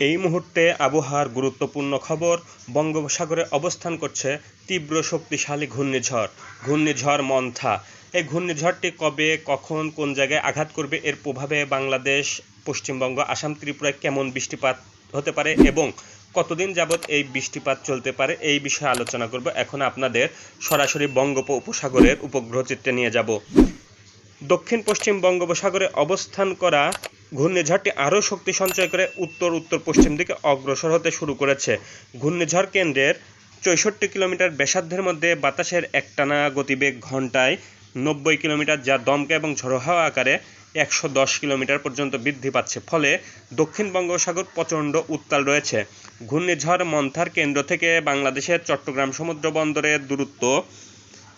এই মুহূর্তে আবহাওয়ার গুরুত্বপূর্ণ খবর বঙ্গোপসাগরে অবস্থান করছে তীব্র শক্তিশালী ঘূর্ণিঝড় ঘূর্ণিঝড় মন্থা। এই ঘূর্ণিঝড়টি কবে, কখন, কোন জায়গায় আঘাত করবে, এর প্রভাবে বাংলাদেশ, পশ্চিমবঙ্গ, আসাম, ত্রিপুরায় কেমন বৃষ্টিপাত হতে পারে এবং কতদিন যাবৎ এই বৃষ্টিপাত চলতে পারে, এই বিষয়ে আলোচনা করব। এখন আপনাদের সরাসরি বঙ্গোপ উপসাগরের উপগ্রহ চিত্রে নিয়ে যাব। দক্ষিণ পশ্চিম বঙ্গোপসাগরে অবস্থান করা ঘূর্ণিঝড়টি আরও শক্তি সঞ্চয় করে উত্তর উত্তর পশ্চিম দিকে অগ্রসর হতে শুরু করেছে। ঘূর্ণিঝড় কেন্দ্রের চৌষট্টি কিলোমিটার ব্যাসার্ধের মধ্যে বাতাসের একটানা গতিবেগ ঘন্টায় নব্বই কিলোমিটার, যা দমকা এবং ঝড়ো হাওয়া আকারে একশো দশ কিলোমিটার পর্যন্ত বৃদ্ধি পাচ্ছে। ফলে দক্ষিণ বঙ্গোপসাগর প্রচণ্ড উত্তাল রয়েছে। ঘূর্ণিঝড় মন্থার কেন্দ্র থেকে বাংলাদেশের চট্টগ্রাম সমুদ্র বন্দরের দূরত্ব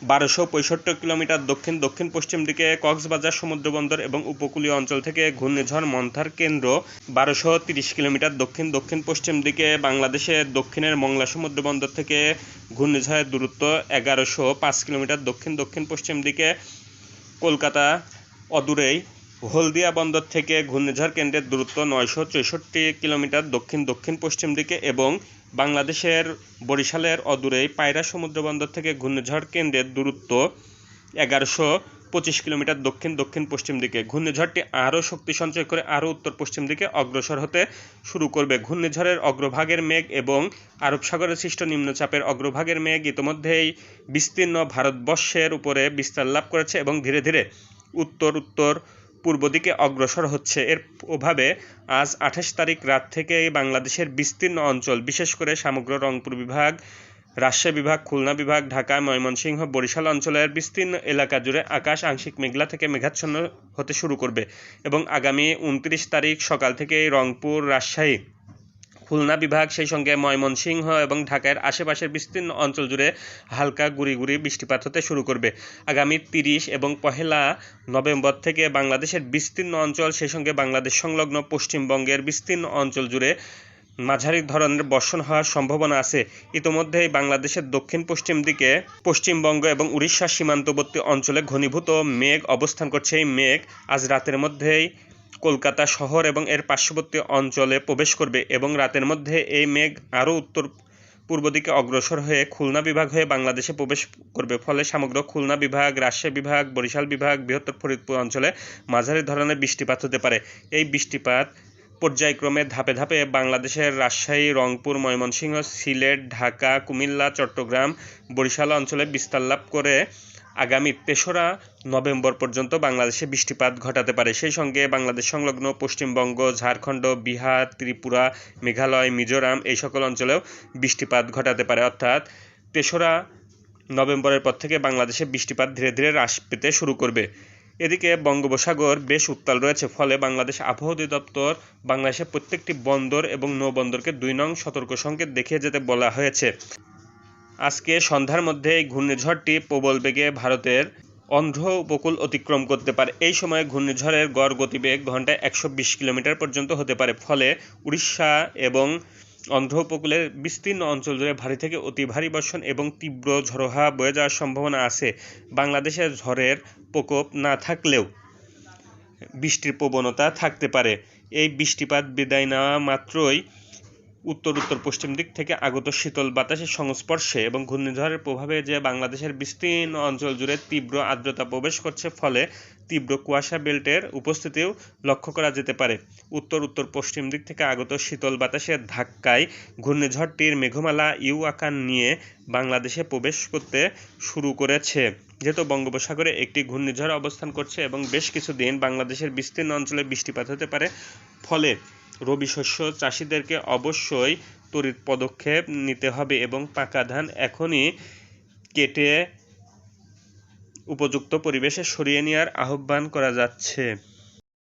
বারোশো পঁয়ষট্টি কিলোমিটার দক্ষিণ দক্ষিণ পশ্চিম দিকে কক্সবাজার, সমুদ্রবন্দর এবং উপকূলীয় অঞ্চল থেকে ঘূর্ণিঝড় মন্থার কেন্দ্র। বারোশো তিরিশ কিলোমিটার দক্ষিণ দক্ষিণ পশ্চিম দিকে বাংলাদেশের দক্ষিণের মংলা সমুদ্রবন্দর থেকে ঘূর্ণিঝড়ের দূরত্ব এগারোশো পাঁচ কিলোমিটার দক্ষিণ দক্ষিণ পশ্চিম দিকে কলকাতা অদূরেই হলদিয়া বন্দর থেকে ঘূর্ণিঝড় কেন্দ্রের দূরত্ব নয়শো চৌষট্টি কিলোমিটার দক্ষিণ দক্ষিণ পশ্চিম দিকে এবং বাংলাদেশের বরিশালের অদূরেই পায়রা সমুদ্র বন্দর থেকে ঘূর্ণিঝড় কেন্দ্রের দূরত্ব এগারোশো পঁচিশ কিলোমিটার দক্ষিণ দক্ষিণ পশ্চিম দিকে। ঘূর্ণিঝড়টি আরও শক্তি সঞ্চয় করে আরও উত্তর পশ্চিম দিকে অগ্রসর হতে শুরু করবে। ঘূর্ণিঝড়ের অগ্রভাগের মেঘ এবং আরব সাগরে সৃষ্ট নিম্নচাপের অগ্রভাগের মেঘ ইতিমধ্যেই বিস্তীর্ণ ভারতবর্ষের উপরে বিস্তার লাভ করেছে এবং ধীরে ধীরে উত্তর উত্তর পূর্ব দিকে অগ্রসর হচ্ছে। এর প্রভাবে আজ আঠাশ তারিখ রাত থেকে বাংলাদেশের বিস্তীর্ণ অঞ্চল, বিশেষ করে সমগ্র রংপুর বিভাগ, রাজশাহী বিভাগ, খুলনা বিভাগ, ঢাকা, ময়মনসিংহ, বরিশাল অঞ্চলের বিস্তীর্ণ এলাকা জুড়ে আকাশ আংশিক মেঘলা থেকে মেঘাচ্ছন্ন হতে শুরু করবে এবং আগামী উনত্রিশ তারিখ সকাল থেকে রংপুর, রাজশাহী খুলনা বিভাগ, সেই সঙ্গে ময়মনসিংহ এবং ঢাকার আশেপাশের বিস্তীর্ণ অঞ্চল জুড়ে হালকা গুড়ি গুড়ি বৃষ্টিপাত হতে শুরু করবে। আগামী তিরিশ এবং পহেলা নভেম্বর থেকে বাংলাদেশের বিস্তীর্ণ অঞ্চল, সেই সঙ্গে বাংলাদেশ সংলগ্ন পশ্চিমবঙ্গের বিস্তীর্ণ অঞ্চল জুড়ে মাঝারি ধরনের বর্ষণ হওয়ার সম্ভাবনা আছে। ইতোমধ্যেই বাংলাদেশের দক্ষিণ পশ্চিম দিকে পশ্চিমবঙ্গ এবং উড়িষ্যার সীমান্তবর্তী অঞ্চলে ঘনীভূত মেঘ অবস্থান করছে। এই মেঘ আজ রাতের মধ্যেই কলকাতা শহর এবং এর পার্শ্ববর্তী অঞ্চলে প্রবেশ করবে এবং রাতের মধ্যে এই মেঘ আরও উত্তর পূর্ব দিকে অগ্রসর হয়ে খুলনা বিভাগ হয়ে বাংলাদেশে প্রবেশ করবে। ফলে সমগ্র খুলনা বিভাগ, রাজশাহী বিভাগ, বরিশাল বিভাগ, বৃহত্তর ফরিদপুর অঞ্চলে মাঝারি ধরনের বৃষ্টিপাত হতে পারে। এই বৃষ্টিপাত পর্যায়ক্রমে ধাপে ধাপে বাংলাদেশের রাজশাহী, রংপুর, ময়মনসিংহ, সিলেট, ঢাকা, কুমিল্লা, চট্টগ্রাম, বরিশাল অঞ্চলে বিস্তার লাভ করে আগামী তেসরা নভেম্বর পর্যন্ত বাংলাদেশে বৃষ্টিপাত ঘটাতে পারে। সেই সঙ্গে বাংলাদেশ সংলগ্ন পশ্চিমবঙ্গ, ঝাড়খণ্ড, বিহার, ত্রিপুরা, মেঘালয়, মিজোরাম এই সকল অঞ্চলেও বৃষ্টিপাত ঘটাতে পারে। অর্থাৎ তেসরা নভেম্বরের পর থেকে বাংলাদেশে বৃষ্টিপাত ধীরে ধীরে হ্রাস পেতে শুরু করবে। এদিকে বঙ্গোপসাগর বেশ উত্তাল রয়েছে, ফলে বাংলাদেশ আবহাওয়া অধিদপ্তর বাংলাদেশের প্রত্যেকটি বন্দর এবং নৌবন্দরকে দুই নং সতর্ক সংকেত দেখিয়ে যেতে বলা হয়েছে। আজকে সন্ধ্যার মধ্যে এই ঘূর্ণিঝড়টি প্রবল বেগে ভারতের অন্ধ্র উপকূল অতিক্রম করতে পারে। এই সময় ঘূর্ণিঝড়ের গড় গতিবেগ ঘন্টায় একশো বিশ কিলোমিটার পর্যন্ত হতে পারে। ফলে উড়িষ্যা এবং অন্ধ্র উপকূলের বিস্তীর্ণ অঞ্চল জুড়ে ভারী থেকে অতি ভারী বর্ষণ এবং তীব্র ঝড়োহা বয়ে যাওয়ার সম্ভাবনা আছে। বাংলাদেশের ঝড়ের প্রকোপ না থাকলেও বৃষ্টির প্রবণতা থাকতে পারে। এই বৃষ্টিপাত বিদায় নেওয়া মাত্রই উত্তর উত্তর, পশ্চিম দিক থেকে আগত শীতল বাতাসের সংস্পর্শে এবং ঘূর্ণিঝড়ের প্রভাবে যে বাংলাদেশের বিস্তীর্ণ অঞ্চল জুড়ে তীব্র আর্দ্রতা প্রবেশ করছে, ফলে তীব্র কুয়াশা বেল্টের উপস্থিতিও লক্ষ্য করা যেতে পারে। উত্তর উত্তর, পশ্চিম দিক থেকে আগত শীতল বাতাসের ধাক্কায় ঘূর্ণিঝড়টির মেঘমালা ইউ আকার নিয়ে বাংলাদেশে প্রবেশ করতে শুরু করেছে। যেহেতু বঙ্গোপসাগরে একটি ঘূর্ণিঝড় অবস্থান করছে এবং বেশ কিছুদিন বাংলাদেশের বিস্তীর্ণ অঞ্চলে বৃষ্টিপাত হতে পারে, ফলে রবি শস্য চাষিদেরকে অবশ্যই তড়িৎ পদক্ষেপ নিতে হবে এবং পাকা ধান এখনই কেটে উপযুক্ত পরিবেশে সরিয়ে নেওয়ার আহ্বান করা যাচ্ছে।